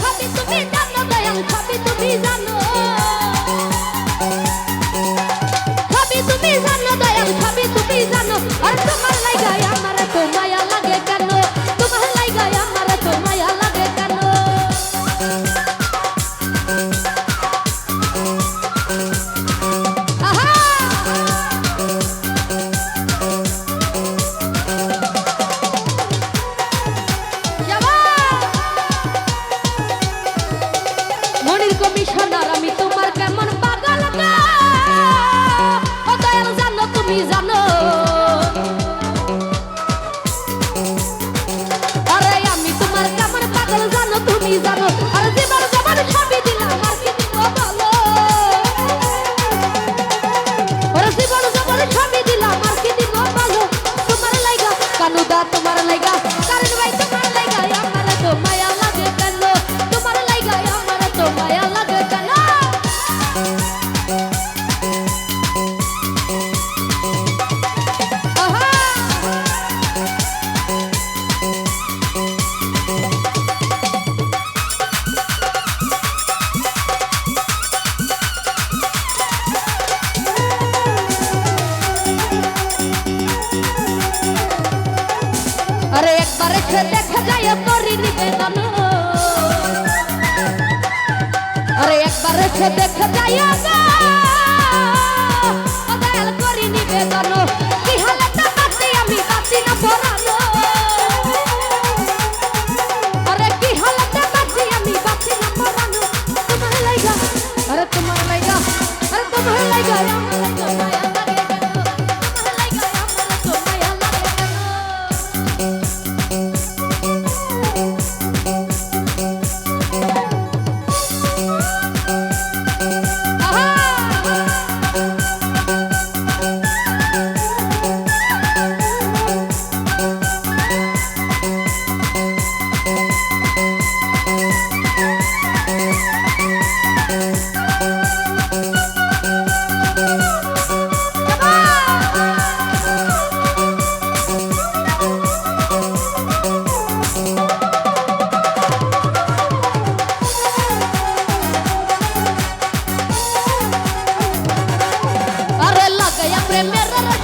খাবি তুমি জানো দয়াল খাবি তুমি জানো। জানু দা তোমার লাগা কারণ ভাই তোমার আরে একবার সে দেখা যায় করি নিবেদন। আরে একবার সে দেখা যায় করি নিবেদন। তোমার লাইগা, আরে তোমার লাইগা, আরে তোমার লাইগা।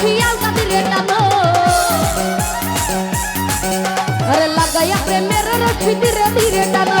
শিয়াল কাদিরে টানো। আরে লাগাইয়া প্রেমের রশি ধীরে ধীরে টানো।